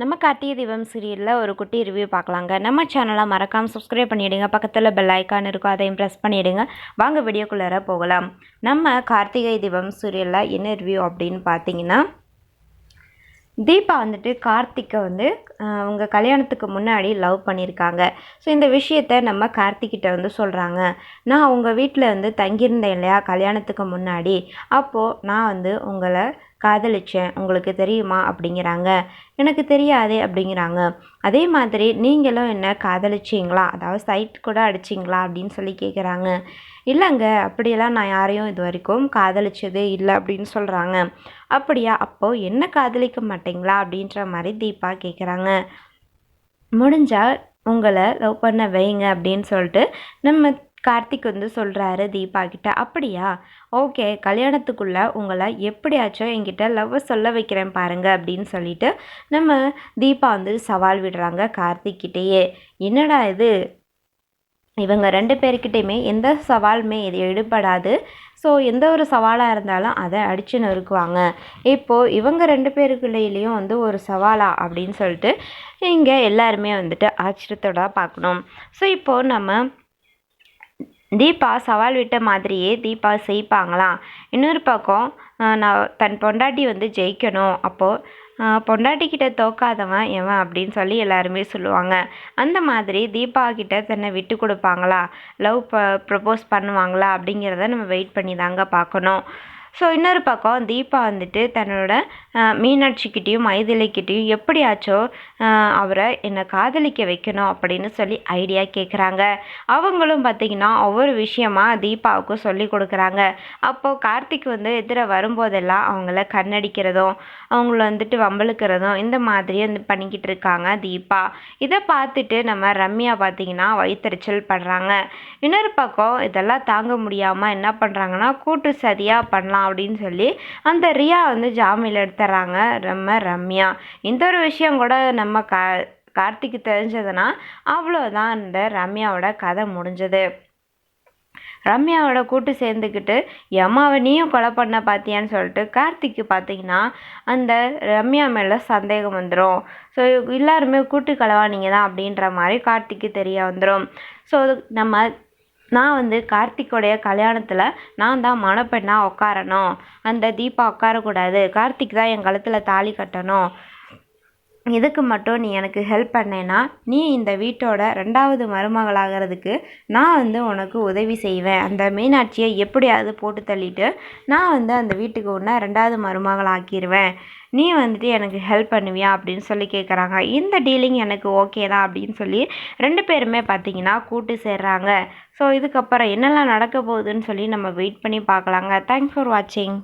நம்ம கார்த்திகை தீபம் சீரியலில் ஒரு குட்டி ரிவ்யூ பார்க்கலாங்க. நம்ம சேனலை மறக்காமல் சப்ஸ்கிரைப் பண்ணிவிடுங்க பக்கத்தில் பெல் ஐக்கான் இருக்கும் அதையும் ப்ரெஸ் பண்ணிவிடுங்க வாங்க வீடியோக்குள்ளார போகலாம். நம்ம கார்த்திகை தீபம் சீரியலில் என்ன ரிவ்யூ அப்படின்னு பார்த்தீங்கன்னா தீபா வந்துட்டு கார்த்திக்கை வந்து அவங்க கல்யாணத்துக்கு முன்னாடி லவ் பண்ணியிருக்காங்க. ஸோ இந்த விஷயத்த நம்ம கார்த்திக்கிட்ட வந்து சொல்கிறாங்க நான் உங்கள் வீட்டில் வந்து தங்கியிருந்தேன் இல்லையா கல்யாணத்துக்கு முன்னாடி. அப்போது நான் வந்து உங்களை காதலிச்சேன் உங்களுக்கு தெரியுமா? அப்படிங்கிறாங்க. எனக்கு தெரியாதே அப்படிங்கிறாங்க. அதே மாதிரி நீங்களும் என்ன காதலிச்சிங்களா? அதாவது சைட் கூட அடிச்சிங்களா? அப்படின்னு சொல்லி கேட்குறாங்க இல்லைங்க அப்படியெல்லாம் நான் யாரையும் இது வரைக்கும் காதலிச்சதே இல்லை அப்படின்னு சொல்கிறாங்க அப்படியா? அப்போது என்ன காதலிக்க மாட்டிங்களா? அப்படின்ற மாதிரி தீபா கேட்குறாங்க முடிஞ்சால் உங்களை லவ் பண்ண வைங்க அப்படின்னு சொல்லிட்டு நம்ம கார்த்திக் வந்து சொல்கிறாரு தீபா கிட்ட. அப்படியா? ஓகே கல்யாணத்துக்குள்ளே உங்களை எப்படியாச்சும் என்கிட்ட லவ் சொல்ல வைக்கிறேன் பாருங்க அப்படின்னு சொல்லிட்டு நம்ம தீபா வந்து சவால் விடுறாங்க கார்த்திக் கிட்டேயே. என்னடா இது? இவங்க ரெண்டு பேர்கிட்டையுமே எந்த சவாலுமே இது எடுபடாது. ஸோ எந்த ஒரு சவாலாக இருந்தாலும் அதை அடித்து நொறுக்குவாங்க. இப்போது இவங்க ரெண்டு பேருக்குள்ளேயும் வந்து ஒரு சவாலா அப்படின்னு சொல்லிட்டு இங்கே எல்லாருமே வந்துட்டு ஆச்சரியத்தோட பார்க்கணும். ஸோ இப்போது நம்ம தீபா சவால் விட்ட மாதிரியே தீபா செய்ப்பாங்களாம் இன்னொரு பக்கம் நான் தன் பொண்டாட்டி வந்து ஜெயிக்கணும். அப்போது பொண்டாட்டிக்கிட்ட தோக்காதவன் எவன் அப்படின்னு சொல்லி எல்லாருமே சொல்லுவாங்க. அந்த மாதிரி தீபா கிட்ட தன்னை விட்டு கொடுப்பாங்களா? லவ் ப ப்ரப்போஸ் பண்ணுவாங்களா அப்படிங்கிறத நம்ம வெயிட் பண்ணி தாங்க பார்க்கணும். ஸோ இன்னொரு பக்கம் தீபா வந்துட்டு தன்னோட மீனாட்சிக்கிட்டேயும் மைதிலிக்கிட்டேயும் எப்படியாச்சோ அவரை என்னை காதலிக்க வைக்கணும் அப்படின்னு சொல்லி ஐடியா கேட்குறாங்க அவங்களும் பார்த்திங்கன்னா ஒவ்வொரு விஷயமா தீபாவுக்கும் சொல்லி கொடுக்குறாங்க. அப்போது கார்த்திக் வந்து எதிர வரும்போதெல்லாம் அவங்கள கண்ணடிக்கிறதும் அவங்கள வந்துட்டு வம்பளுக்கிறதும் இந்த மாதிரி வந்து பண்ணிக்கிட்டு இருக்காங்க தீபா. இதை பார்த்துட்டு நம்ம ரம்யா பார்த்திங்கன்னா வயிற்றுச்சல் படுறாங்க. இன்னொரு பக்கம் இதெல்லாம் தாங்க முடியாமல் என்ன பண்ணுறாங்கன்னா கூட்டு சதியாக பண்ணலாம் அப்படின்னு சொல்லி அந்த ரியா வந்து ஜாமீன் எடுத்துறாங்க. நம்ம ரம்யா. இந்த ஒரு விஷயம் கூட நம்ம கா கார்த்திக்கு தெரிஞ்சதுன்னா அவ்வளோதான் இந்த ரம்யாவோட கதை முடிஞ்சது. ரம்யாவோட கூட்டு சேர்ந்துக்கிட்டு யமாவை நீயும் கொலை பண்ண பார்த்தியான்னு சொல்லிட்டு கார்த்திக்கு பார்த்தீங்கன்னா அந்த ரம்யா மேலே சந்தேகம் வந்துடும் ஸோ எல்லாருமே கூட்டு களவானீங்க தான் அப்படின்ற மாதிரி கார்த்திக்கு தெரிய வந்துடும் ஸோ நம்ம நான் வந்து கார்த்திக்கோடைய கல்யாணத்தில் நான் தான் மணப்பெண்ணாக உட்காரணும் அந்த தீபா உட்காரக்கூடாது கார்த்திக் தான் என் கழுத்தில் தாலி கட்டணும். இதுக்கு மட்டும் நீ எனக்கு ஹெல்ப் பண்ணேன்னா நீ இந்த வீட்டோட ரெண்டாவது மருமகளாகிறதுக்கு நான் வந்து உனக்கு உதவி செய்வேன். அந்த மீனாட்சியை எப்படியாவது போட்டு தள்ளிட்டு நான் வந்து அந்த வீட்டுக்கு ஒன்றா ரெண்டாவது மருமகள் ஆக்கிடுவேன் நீ வந்துட்டு எனக்கு ஹெல்ப் பண்ணுவியா அப்படின்னு சொல்லி கேட்குறாங்க இந்த டீலிங் எனக்கு ஓகே தான் அப்படின்னு சொல்லி ரெண்டு பேருமே பார்த்தீங்கன்னா கூட்டு சேர்றாங்க. ஸோ இதுக்கப்புறம் என்னெல்லாம் நடக்க போகுதுன்னு சொல்லி நம்ம வெயிட் பண்ணி பார்க்கலாங்க. தேங்க்ஸ் ஃபார் வாட்சிங்